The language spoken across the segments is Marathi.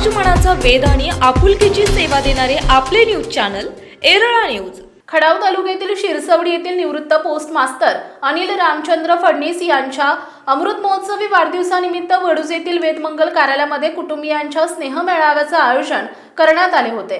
समाजमनाचा वेध आणि आपुलकीची सेवा देणारे आपले news channel Erala news. Khatav तालुक्यातील शिरसवडी येथील निवृत्त पोस्ट मास्तर अनिल रामचंद्र फडणीस यांच्या अमृत महोत्सवी वाढदिवसानिमित्त वडूज येथील वेदमंगल कार्यालयामध्ये कुटुंबियांच्या स्नेह मेळाव्याचं आयोजन करण्यात आले होते.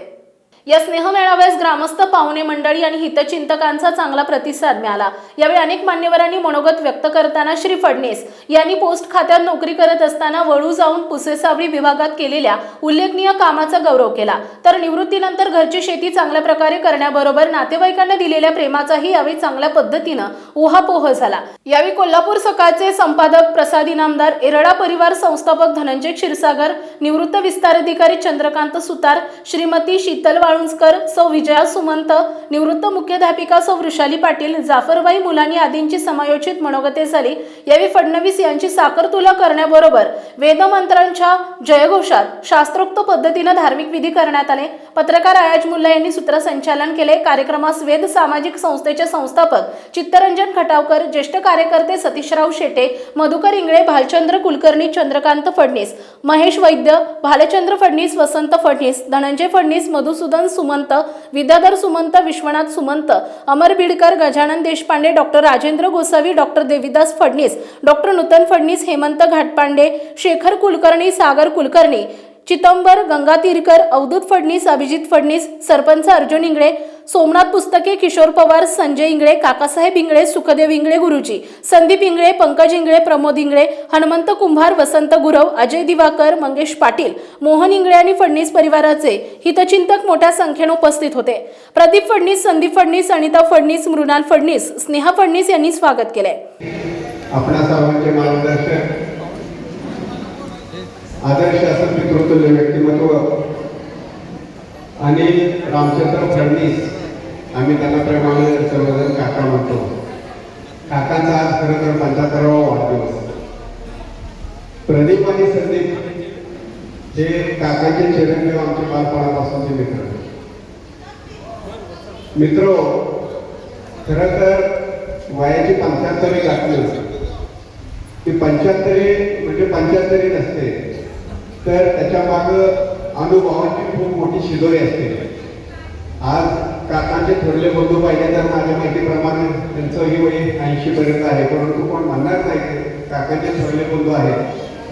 या स्नेह मेळाव्यास ग्रामस्थ पाहुणे मंडळी आणि हितचिंतकांचा चांगला प्रतिसाद मिळाला. यावेळी अनेक मान्यवरांनी मनोगत व्यक्त करताना श्री फडणीस यांनी पोस्ट खात्यात नोकरी करत असताना वळू जाऊन पुसेसावळी विभागात केलेल्या उल्लेखनीय कामाचा गौरव केला. तर निवृत्तीनंतर घरची शेती चांगल्या प्रकारे करण्याबरोबर नातेवाईकांना दिलेल्या प्रेमाचाही यावेळी चांगल्या पद्धतीनं उहापोह झाला. यावेळी कोल्हापूर सकाळचे संपादक प्रसाद इनामदार एरडा परिवार संस्थापक धनंजय क्षीरसागर निवृत्त विस्तार अधिकारी चंद्रकांत सुतार श्रीमती शीतल वाळुंजकर सौ विजया सुमंत निवृत्त मुख्याध्यापिका सौ वृषाली पाटील जाफरबाई मुलानी आदींची समायोजित मनोगते झाली. यावेळी फडणवीस यांची साखरतुला करण्याबरोबर वेदमंत्रांच्या जयघोषात शास्त्रोक्त पद्धतीनं धार्मिक विधी करण्यात आले. पत्रकार आयाज मुल्ला यांनी सूत्रसंचालन केले. कार्यक्रमास वेद सामाजिक संस्थेचे संस्थापक चित्तरंजन खटावकर ज्येष्ठ कार्यकर्ते Satishrao Shete Madhukar Ingale Bhalchandra Kulkarni Chandrakant Phadnis Mahesh Vaidya Bhalchandra Phadnis Vasant Phadnis Dhananjay Phadnis Madhusudan Sumant Vidyadhar Sumant Vishwanath Sumant Amar Bidkar Gajanan Deshpande doctor Rajendra Gosavi doctor Devidas Phadnis doctor Nutan Phadnis Hemant Ghatpande Shekhar Kulkarni Sagar Kulkarni Chitambar Gangatirkar Avdhut Phadnis Abhijit Phadnis sarpanch Arjun Ingale Somnath Pustake Kishor Pawar Sanjay Ingale Kakasaheb Ingale Sukhdev Ingale गुरुजी संदीप इंगळे पंकज इंगळे प्रमोद इंगळे हनुमंत कुंभार वसंत गुरव अजय दिवाकर मंगेश पाटील मोहन इंगळे आणि फडणीस परिवाराचे हितचिंतक मोठ्या संख्येने उपस्थित होते. प्रदीप फडणीस संदीप फडणीस अनिता फडणीस मृणाल फडणीस स्नेहा फडणीस यांनी स्वागत केले आपणा सर्वांचे मार्गदर्शक आदर्श असं पितृतुल्य व्यक्तिमत्व आणि रामचंद्र फडणीस आम्ही त्यांना प्रेमाने सर्वजण काका म्हणतो. काकांचा आज खरं तर पंच्याहत्तरावा वाढदिवस. प्रदीप आणि संदीप हे काकांचे चिरंजीव आमचे बालपणापासूनचे मित्र. मित्र खरं तर वयाची पंच्याहत्तरी गाठली ती पंच्याहत्तरी म्हणजे पंच्याहत्तरी नसते तर त्याच्या माग अनुभवाची खूप मोठी शिदोरी असते. आज काकांचे थोरले बंधू पाहिजे तर माझ्या माहितीप्रमाणे त्यांचंही वय ऐंशी पर्यंत आहे. परंतु कोण म्हणणार नाही काकांचे थोरले बंधू आहेत.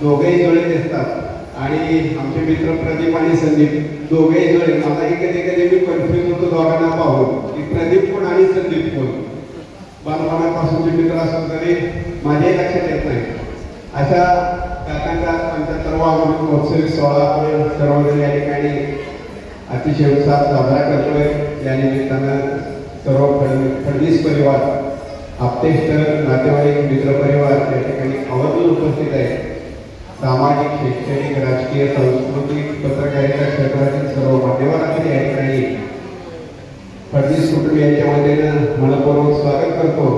दोघेही जुळे दिसतात. आणि आमचे मित्र प्रदीप आणि संदीप दोघेही जुळे. मलाही कधी कधी मी कन्फ्युज होतो दोघांना पाहून. की प्रदीप कोण आणि संदीप कोण? बालपणापासूनचे मित्र असून तरी माझ्याही लक्षात येत नाही. अशा काकांचा पंच्याहत्तरवा अमृत महोत्सवी सोहळा आपण सर्वजण या ठिकाणी अतिशय उत्साहात साजरा करतोय. या निमित्तानं सर्व फडणवीस फडणवीस परिवार आपतेष्ट नातेवाईक मित्रपरिवार या ठिकाणी आवर्जून उपस्थित आहे सामाजिक शैक्षणिक राजकीय सांस्कृतिक पत्रकारिता क्षेत्रातील सर्व मान्यवरांचे या ठिकाणी फडणवीस कुटुंबियांच्या वतीनं मनपूर्वक स्वागत करतो.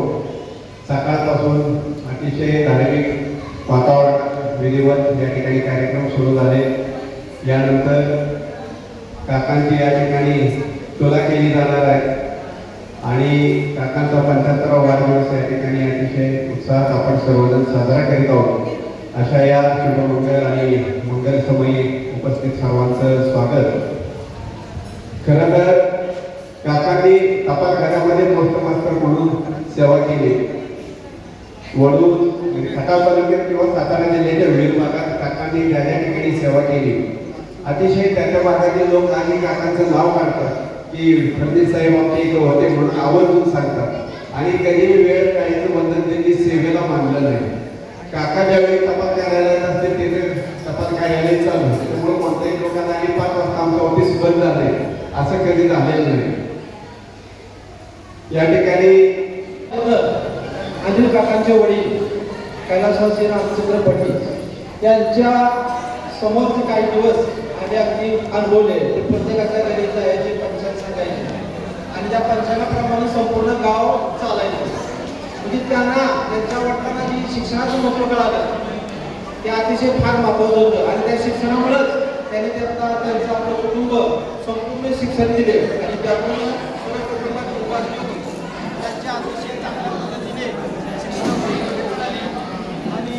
सकाळपासून अतिशय धार्मिक वातावरणात विधिवत या ठिकाणी कार्यक्रम सुरू झाले. यानंतर काकांची या ठिकाणी तुला केली जाणार आहे. आणि काकांचा पंच्याहत्तरावा वाढदिवस या ठिकाणी अतिशय उत्साहात आपण सर्वजण साजरा करीत आहोत. अशा या शुभमंगल आणि मंगलसमयी उपस्थित सर्वांचं स्वागत. खरं तर काकांनी तपासखान्यामध्ये पोस्ट मास्टर म्हणून सेवा केली. वडून म्हणजे खटा तालुक्यात किंवा सातारा जिल्ह्याच्या वेळ भागात काकांनी ज्या ज्या ठिकाणी सेवा केली. अतिशय त्याच्या भागातील लोक आणि काकांचं नाव काढतात. की फडणवीस साहेब आमच्या इथं होते म्हणून आवर्जून सांगतात. आणि कधी वेळ काहीचं बंधन त्यांनी सेवेला मानलं नाही. काका ज्यावेळी तपास कार्यालयात असते तिथे तपास कार्यालय चालू त्यामुळे कोणत्याही लोकांना आणि पाच वाजता आमचं ऑफिस बंद झालंय. असं कधी झालेलं नाही. या ठिकाणी अनिल काकांचे वडील कैलासवासी रामचंद्र यांच्या समोरचे काही दिवस आम्ही अगदी अनुभवले प्रत्येकाच्या घरी जायचे त्या पंचांगाप्रमाणे संपूर्ण गाव चालायचं. म्हणजे त्यांना त्यांच्या वाटताना जी शिक्षणाचं महत्त्व कळालं ते अतिशय फार महत्वाचं होतं. आणि त्या शिक्षणामुळेच त्यांनी त्यांना त्यांचं आपलं कुटुंब संपूर्ण शिक्षण दिले. आणि त्यामुळे त्यांच्या अतिशय चांगल्या आणि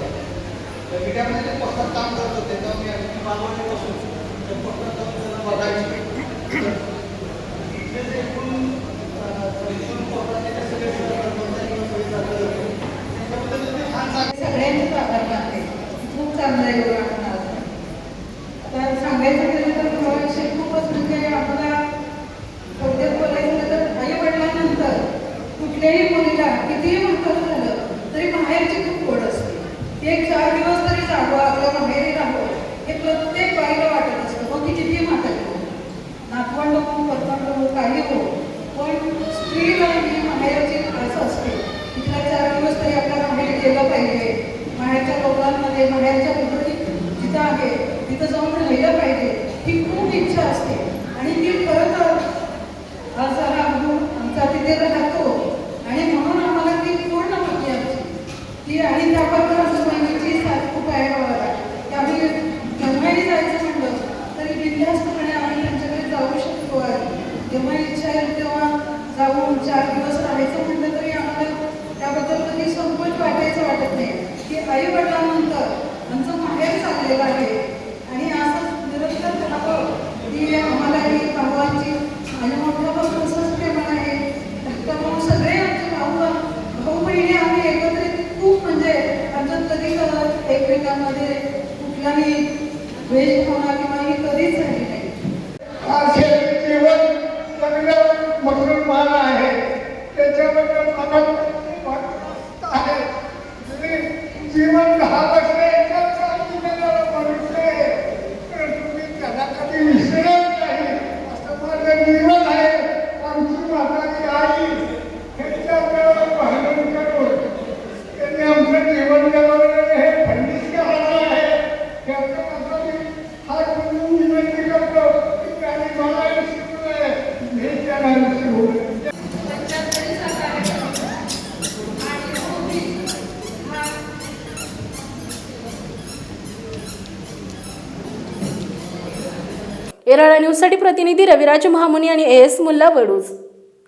तर मीडियामध्ये ते पोस्टात काम करत होते. तेव्हा मी अगदी मालवणीपासून ते पोस्टात जाऊन त्यांना बघायचे. इथले जे एकूण पोस्टाचे जे सगळे कर्मचारी किंवा सगळे त्याच्याबद्दल ते छान सांगितलं सगळ्यांचीच आभार मानते खूप चांगलं आहे आपण. आता सांगायचं गेलं तर खूपच म्हणजे आम्हाला थोडक्यात बोलायचं झालं तर आई वडिलांनंतर कुठल्याही मुलीला कितीही महत्त्वाचं झालं तरी माहेरची खूप ओढ असते एक चार दिवस तरी जागवा आपल्या माहेरी राहावं हे प्रत्येक बाईला वाटत असतं मग ती कितीही म्हातारी हो नातवंड हो परतवंड हो काही हो पण स्त्रीला ही माहेरची असं असते. तिथला चार दिवस तरी आपल्या माहेरी गेलं पाहिजे. माहेरच्या लोकांमध्ये माहेरच्या पद्धती जिथं आहे तिथं जाऊन राहिलं पाहिजे. ही खूप इच्छा असते. आणि ती करत तर आज हा अनुभव आमचा तिथे राहतो आणि म्हणून आम्हाला ती पूर्ण होती आमची ती आणि त्याबद्दल आमच्या बहिणीची साथ खूप आहे बघा की आम्ही केव्हाही जायचं म्हणलं तरी बिनधास्तपणे आम्ही त्यांच्याकडे जाऊ शकतो आहे जेव्हा इच्छा येईल तेव्हा जाऊन चार दिवस राहायचं म्हटलं तरी आम्हाला त्याबद्दल कधी संकोच वाटायचं वाटत नाही. की आई वडिलांनंतर आमचं माहेर चाललेलं आहे आणि असं निरंतर राहावं ही आम्हाला ही भावांची आणि मोठ्या भाऊ तसंच प्रेमान आहे धाकटा भाऊ सगळे आमचे भाऊ भाऊ बहिणी आम्ही एकत्रित खूप म्हणजे आमच्यात कधी क- एकमेकांमध्ये कुठलाही द्वेष भावना किंवा ही कधीच झाली नाही असे जीवन जगणं माल आहे. त्याच्याबद्दल मला आहे. जीवन घात वर्ष एकाच जीवनाला मनुष्य आहे तर तुम्ही त्याला कधी विसरत नाही असं माझं जीवन आहे आमची माताची आई ह्यांच्याकडं भांडण करून त्यांनी आमचं जीवन जगवलेलं हे फंडित घालणं आहे त्याचं माझं मी हात जोडून विनंती करतो की त्यांनी मला हे शिकवलंय, मी त्यांना शिकवलंय. एराळा न्यूजसाठी प्रतिनिधी रविराज महामुनी आणि ए एस मुल्ला वडूज.